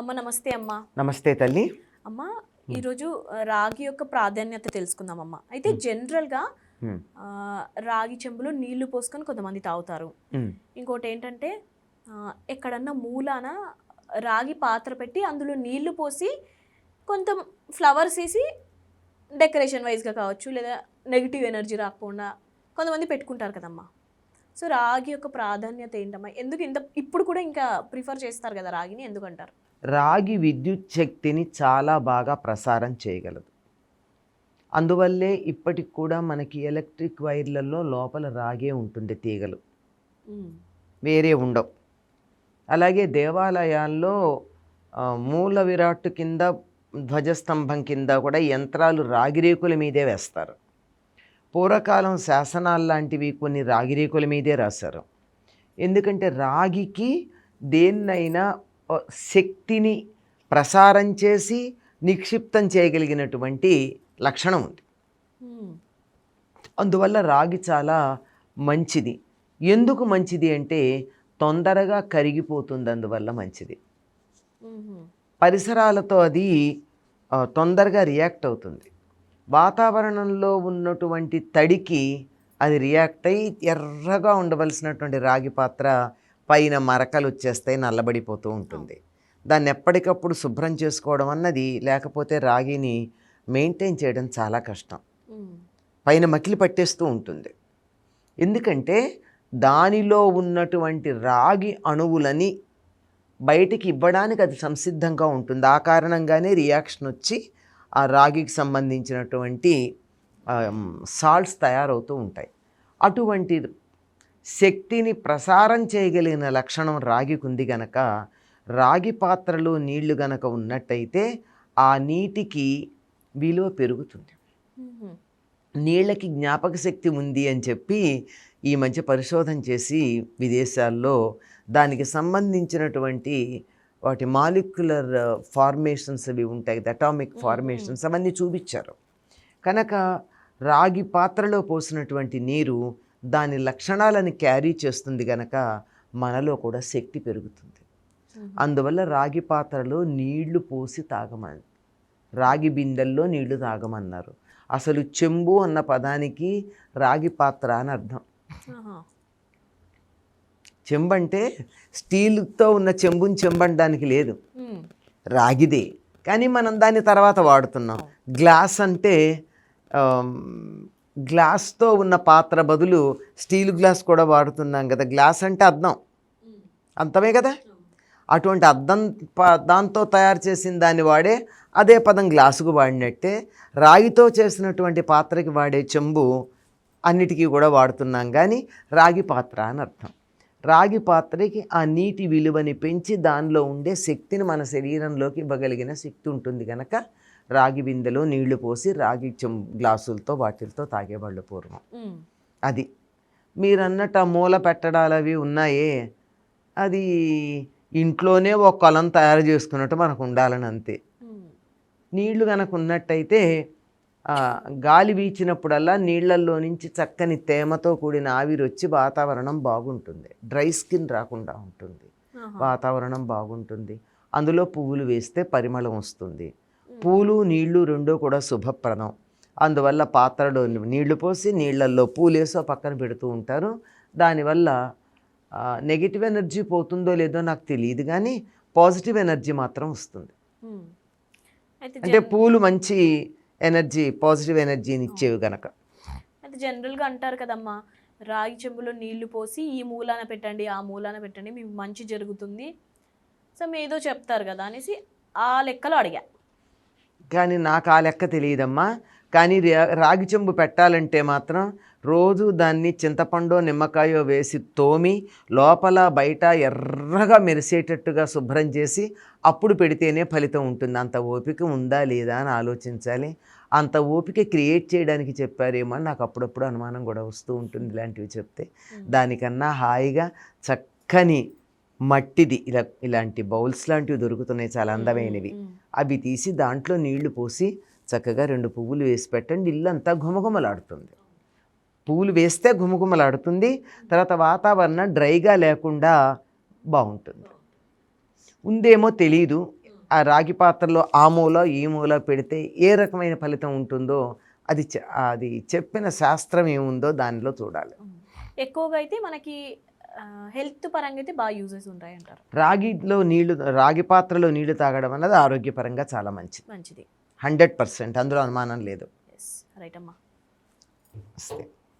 అమ్మ నమస్తే అమ్మ. నమస్తే తల్లి. అమ్మ ఈరోజు రాగి యొక్క ప్రాధాన్యత తెలుసుకుందాం అమ్మ అయితే జనరల్గా రాగి చెంబులో నీళ్ళు పోసుకొని కొంతమంది తాగుతారు. ఇంకోటి ఏంటంటే ఎక్కడన్నా మూలాన రాగి పాత్ర పెట్టి అందులో నీళ్ళు పోసి కొంత ఫ్లవర్స్ వేసి డెకరేషన్ వైజ్గా కావచ్చు లేదా నెగిటివ్ ఎనర్జీ రాకుండా కొంతమంది పెట్టుకుంటారు కదమ్మా. సో రాగి యొక్క ప్రాధాన్యత ఏంటమ్మా? ఎందుకు ఇంత ఇప్పుడు కూడా ఇంకా ప్రిఫర్ చేస్తారు కదా రాగిని? ఎందుకంటారు? రాగి విద్యుత్ శక్తిని చాలా బాగా ప్రసారం చేయగలదు. అందువల్లే ఇప్పటికి కూడా మనకి ఎలక్ట్రిక్ వైర్లలో లోపల రాగే ఉంటుంది తీగలు. వేరే ఉండవు. అలాగే దేవాలయాల్లో మూల విరాట్ కింద ధ్వజస్తంభం కింద కూడా యంత్రాలు రాగిరేకుల మీదే వేస్తారు. పూర్వకాలం శాసనాలు లాంటివి కొన్ని రాగిరేకుల మీదే రాశారు. ఎందుకంటే రాగికి దేన్నైనా శక్తిని ప్రసారం చేసి నిక్షిప్తం చేయగలిగినటువంటి లక్షణం ఉంది. అందువల్ల రాగి చాలా మంచిది ఎందుకు మంచిది అంటే తొందరగా కరిగిపోతుంది అందువల్ల మంచిది. పరిసరాలతో అది తొందరగా రియాక్ట్ అవుతుంది వాతావరణంలో ఉన్నటువంటి తడికి అది రియాక్ట్ అయ్యి ఎర్రగా ఉండవలసినటువంటి రాగి పాత్ర పైన మరకలు వచ్చేస్తాయి నల్లబడిపోతూ ఉంటుంది. దాన్ని ఎప్పటికప్పుడు శుభ్రం చేసుకోవడం అన్నది లేకపోతే రాగిని మెయింటైన్ చేయడం చాలా కష్టం. పైన మకిలి పట్టేస్తూ ఉంటుంది. ఎందుకంటే దానిలో ఉన్నటువంటి రాగి అణువులని బయటికి ఇవ్వడానికి అది సంసిద్ధంగా ఉంటుంది. ఆ కారణంగానే రియాక్షన్ వచ్చి ఆ రాగికి సంబంధించినటువంటి సాల్ట్స్ తయారవుతూ ఉంటాయి. అటువంటి శక్తిని ప్రసారం చేయగలిగిన లక్షణం రాగికి ఉంది గనక రాగి పాత్రలో నీళ్ళు గనక ఉన్నట్టయితే ఆ నీటికి విలువ పెరుగుతుంది. నీళ్ళకి జ్ఞాపక శక్తి ఉంది అని చెప్పి ఈ మధ్య పరిశోధన చేసి విదేశాల్లో దానికి సంబంధించినటువంటి వాటి మాలిక్యులర్ ఫార్మేషన్స్ అవి ఉంటాయి అటామిక్ ఫార్మేషన్స్ అవన్నీ చూపించారు. కనుక రాగి పాత్రలో పోసినటువంటి నీరు దాని లక్షణాలను క్యారీ చేస్తుంది గనక మనలో కూడా శక్తి పెరుగుతుంది. అందువల్ల రాగి పాత్రలో నీళ్ళు పోసి తాగమని రాగి బిందెల్లో నీళ్ళు తాగమన్నారు. అసలు చెంబు అన్న పదానికి రాగి పాత్ర అని అర్థం. చెంబు అంటే స్టీల్తో ఉన్న చెంబుని చెంబనడానికి లేదు. రాగిదే. కానీ మనం దాన్ని తర్వాత వాడుతున్నాం. గ్లాస్ అంటే గ్లాస్తో ఉన్న పాత్ర బదులు స్టీల్ గ్లాస్ కూడా వాడుతున్నాం కదా. గ్లాస్ అంటే అద్దం. అంతమే కదా? అటువంటి అద్దం ప- దాంతో తయారు చేసిన దాన్ని వాడే అదే పదం గ్లాసుకు వాడినట్టే రాగితో చేసినటువంటి పాత్రకి వాడే చెంబు అన్నిటికీ కూడా వాడుతున్నాం. కానీ రాగి పాత్ర అని అర్థం. రాగి పాత్రకి ఆ నీటి విలువని పెంచి దానిలో ఉండే శక్తిని మన శరీరంలోకి ఇవ్వగలిగిన శక్తి ఉంటుంది కనుక రాగి బిందెలో నీళ్ళు పోసి రాగి చెం గ్లాసులతో వాటిలతో తాగేవాళ్ళు పూర్వం. అది. మీరు అన్నట్టు ఆ మూల పెట్టడాలు అవి ఉన్నాయే. అది ఇంట్లోనే ఒక కొలం తయారు చేసుకున్నట్టు మనకు ఉండాలని అంతే. నీళ్ళు కనుక ఉన్నట్టయితే గాలి వీచినప్పుడల్లా నీళ్ళల్లో నుంచి చక్కని తేమతో కూడిన ఆవిరి వచ్చి వాతావరణం బాగుంటుంది. డ్రై స్కిన్ రాకుండా ఉంటుంది. వాతావరణం బాగుంటుంది. అందులో పువ్వులు వేస్తే పరిమళం వస్తుంది. పూలు నీళ్ళు రెండూ కూడా శుభప్రదం. అందువల్ల పాత్రలో నీళ్ళు పోసి నీళ్ళల్లో పూలేసో పక్కన పెడుతూ ఉంటారు. దానివల్ల నెగిటివ్ ఎనర్జీ పోతుందో లేదో నాకు తెలియదు కానీ పాజిటివ్ ఎనర్జీ మాత్రం వస్తుంది. అంటే పూలు మంచి ఎనర్జీ పాజిటివ్ ఎనర్జీని ఇచ్చేవి గనక. అయితే జనరల్గా అంటారు కదమ్మా రాగి చెంబులో నీళ్ళు పోసి ఈ మూలాన పెట్టండి ఆ మూలాన పెట్టండి మీకు మంచి జరుగుతుంది. సో మీ ఏదో చెప్తారు కదా అనేసి ఆ లెక్కలో అడిగా. కానీ నాకు ఆ లెక్క తెలియదమ్మా. కానీ రాగి చెంబు పెట్టాలంటే మాత్రం రోజు దాన్ని చింతపండు నిమ్మకాయో వేసి తోమి లోపల బయట ఎర్రగా మెరిసేటట్టుగా శుభ్రం చేసి అప్పుడు పెడితేనే ఫలితం ఉంటుంది. అంత ఓపిక ఉందా లేదా అని ఆలోచించాలి. అంత ఓపిక క్రియేట్ చేయడానికి చెప్పారేమో అని నాకు అప్పుడప్పుడు అనుమానం కూడా వస్తూ ఉంటుంది ఇలాంటివి చెప్తే. దానికన్నా హాయిగా చక్కని మట్టిది. ఇలా ఇలాంటి బౌల్స్ లాంటివి దొరుకుతున్నాయి చాలా అందమైనవి. అవి తీసి దాంట్లో నీళ్ళు పోసి చక్కగా రెండు పువ్వులు వేసి పెట్టండి. ఇల్లంతా ఘుమఘుమలాడుతుంది. పువ్వులు వేస్తే ఘుమఘుమలాడుతుంది. తర్వాత వాతావరణం డ్రైగా లేకుండా బాగుంటుంది. ఉందేమో తెలీదు. ఆ రాగి పాత్రలో ఆ మూల ఈ మూల పెడితే ఏ రకమైన ఫలితం ఉంటుందో అది అది చెప్పిన శాస్త్రం ఏముందో దానిలో చూడాలి. ఎక్కువగా అయితే మనకి హెల్త్ పరంగా అయితే బాగా యూజెస్ ఉంటాయి అంటారు రాగిలో నీళ్ళు రాగి పాత్రలో నీళ్ళు తాగడం అన్నది ఆరోగ్యపరంగా చాలా మంచిది. మంచిది. హండ్రెడ్ పర్సెంట్ అందులో అనుమానం లేదు. రైట్ అమ్మా.